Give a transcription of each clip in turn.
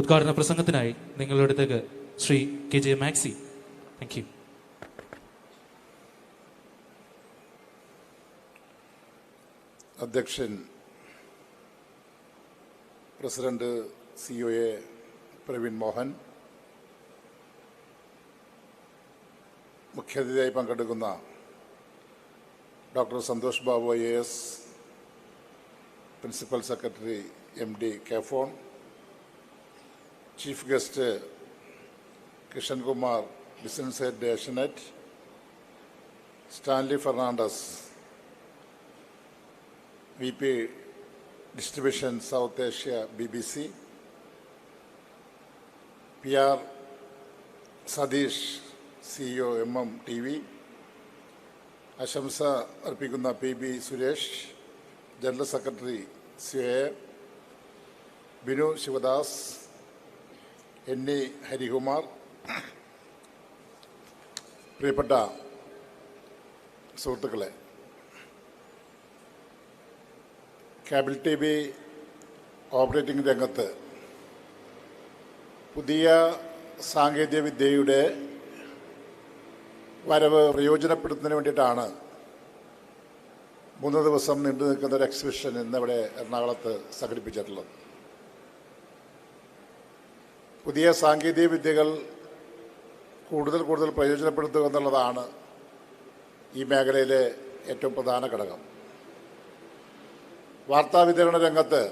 ഉദ്ഘാടന പ്രസംഗത്തിനായി നിങ്ങളുടെ അടുത്തേക്ക് Shri K J Maxy. Thank you അധ്യക്ഷൻ president C O A Praveen Mohan മുഖ്യാതിഥിയായി പങ്കെടുക്കുന്ന doctor Santhosh Babu I S principal secretary M D KFON chief guest Kishankumar business head Asianet Stanley Fernandes V P distribution South Asia B B C P R Satheesh CEO M M T V ആശംസ അർപ്പിക്കുന്ന P B Suresh general secretary C A Binu Sivadas N. E Harikumar. പ്രിയപ്പെട്ട സുഹൃത്തുക്കളെ cable T V operating രംഗത്ത് പുതിയ സാങ്കേതികവിദ്യയുടെ വരവ് പ്രയോജനപ്പെടുത്തുന്നതിന് വേണ്ടിയിട്ടാണ് മൂന്ന് ദിവസം നീണ്ടു നിൽക്കുന്ന ഒരു എക്സിബിഷൻ ഇന്നിവിടെ എറണാകുളത്ത് സംഘടിപ്പിച്ചിട്ടുള്ളത്. പുതിയ സാങ്കേതിക വിദ്യകൾ കൂടുതൽ കൂടുതൽ പ്രയോജനപ്പെടുത്തുക എന്നുള്ളതാണ് ഈ മേഖലയിലെ ഏറ്റവും പ്രധാന ഘടകം. വാർത്താവിതരണ രംഗത്ത്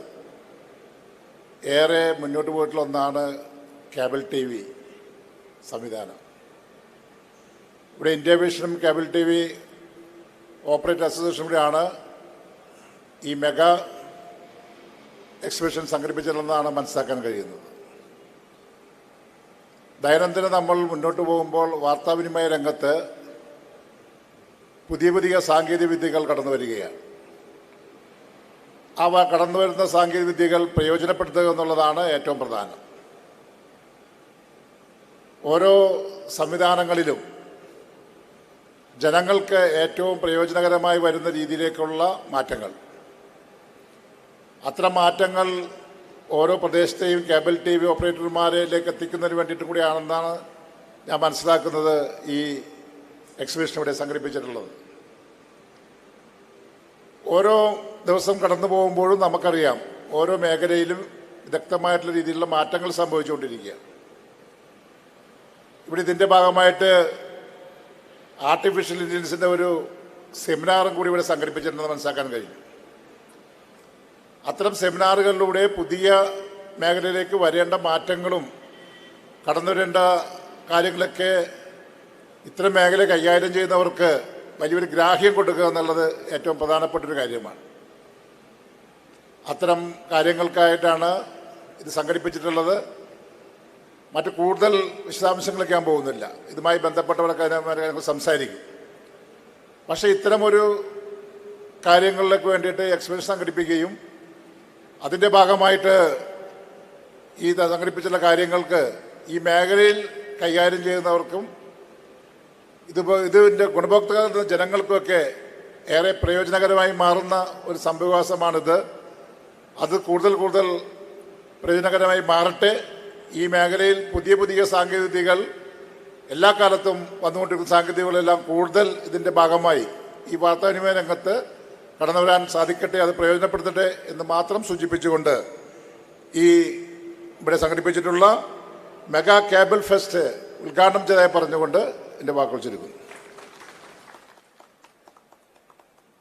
ഏറെ മുന്നോട്ട് പോയിട്ടുള്ള ഒന്നാണ് കേബിൾ ടി വി സംവിധാനം. ഇവിടെ India വിഷനും cable T V operator association കൂടിയാണ് ഈ മെഗാ എക്സിബിഷൻ സംഘടിപ്പിച്ചിട്ടുള്ളതെന്നാണ് മനസ്സിലാക്കാൻ കഴിയുന്നത്. ദൈനംദിനം നമ്മൾ മുന്നോട്ട് പോകുമ്പോൾ വാർത്താവിനിമയ രംഗത്ത് പുതിയ പുതിയ സാങ്കേതിക വിദ്യകൾ കടന്നു വരികയാണ്. അവ കടന്നു വരുന്ന സാങ്കേതിക വിദ്യകൾ പ്രയോജനപ്പെടുത്തുക എന്നുള്ളതാണ് ഏറ്റവും പ്രധാനം. ഓരോ സംവിധാനങ്ങളിലും ജനങ്ങൾക്ക് ഏറ്റവും പ്രയോജനകരമായി വരുന്ന രീതിയിലേക്കുള്ള മാറ്റങ്ങൾ. അത്തരം മാറ്റങ്ങൾ ഓരോ പ്രദേശത്തെയും കേബിൾ ടി വി ഓപ്പറേറ്റർമാരിലേക്ക് എത്തിക്കുന്നതിന് വേണ്ടിയിട്ട് കൂടിയാണെന്നാണ് ഞാൻ മനസ്സിലാക്കുന്നത് ഈ എക്സിബിഷൻ ഇവിടെ സംഘടിപ്പിച്ചിട്ടുള്ളത്. ഓരോ ദിവസം കടന്നു പോകുമ്പോഴും നമുക്കറിയാം ഓരോ മേഖലയിലും വിദഗ്ധമായിട്ടുള്ള രീതിയിലുള്ള മാറ്റങ്ങൾ സംഭവിച്ചുകൊണ്ടിരിക്കുക. ഇവിടെ ഇതിന്റെ ഭാഗമായിട്ട് ആർട്ടിഫിഷ്യൽ ഇന്റലിജൻസിന്റെ ഒരു സെമിനാറും കൂടി ഇവിടെ സംഘടിപ്പിച്ചിട്ടുണ്ടെന്ന് മനസ്സിലാക്കാൻ കഴിഞ്ഞു അത്തരം സെമിനാറുകളിലൂടെ പുതിയ മേഖലയിലേക്ക് വരേണ്ട മാറ്റങ്ങളും കടന്നു വരേണ്ട കാര്യങ്ങളൊക്കെ ഇത്തരം മേഖല കൈകാര്യം ചെയ്യുന്നവർക്ക് വലിയൊരു ഗ്രാഹ്യം കൊടുക്കുക എന്നുള്ളത് ഏറ്റവും പ്രധാനപ്പെട്ട ഒരു കാര്യമാണ്. അത്തരം കാര്യങ്ങൾക്കായിട്ടാണ് ഇത് സംഘടിപ്പിച്ചിട്ടുള്ളത്. മറ്റു കൂടുതൽ വിശദാംശങ്ങളൊക്കെ ഞാൻ പോകുന്നില്ല. ഇതുമായി ബന്ധപ്പെട്ടവരൊക്കെ കാര്യങ്ങൾ സംസാരിക്കും. പക്ഷേ ഇത്തരമൊരു കാര്യങ്ങളിലേക്ക് വേണ്ടിയിട്ട് എക്സ്പെൻസ് സംഘടിപ്പിക്കുകയും അതിന്റെ ഭാഗമായിട്ട് ഈ സംഘടിപ്പിച്ചുള്ള കാര്യങ്ങൾക്ക് ഈ മേഖലയിൽ കൈകാര്യം ചെയ്യുന്നവർക്കും ഇത് ഇതിന്റെ ഗുണഭോക്താക്കൾ ജനങ്ങൾക്കുമൊക്കെ ഏറെ പ്രയോജനകരമായി മാറുന്ന ഒരു സംഭവവാസമാണിത്. അത് കൂടുതൽ കൂടുതൽ പ്രയോജനകരമായി മാറട്ടെ. ഈ മേഖലയിൽ പുതിയ പുതിയ സാങ്കേതികൾ എല്ലാ കാലത്തും വന്നുകൊണ്ടിരിക്കുന്ന സാങ്കേതികളെല്ലാം കൂടുതൽ ഇതിന്റെ ഭാഗമായി ഈ വാർത്താവിനിമയ രംഗത്ത് കടന്നു വരാൻ സാധിക്കട്ടെ അത് പ്രയോജനപ്പെടുത്തട്ടെ എന്ന് മാത്രം സൂചിപ്പിച്ചുകൊണ്ട് ഈ ഇവിടെ സംഘടിപ്പിച്ചിട്ടുള്ള മെഗാ കേബിൾ ഫെസ്റ്റ് ഉദ്ഘാടനം ചെയ്തതായി പറഞ്ഞുകൊണ്ട് എന്റെ വാക്കുകൾ ചുരുക്കുന്നു.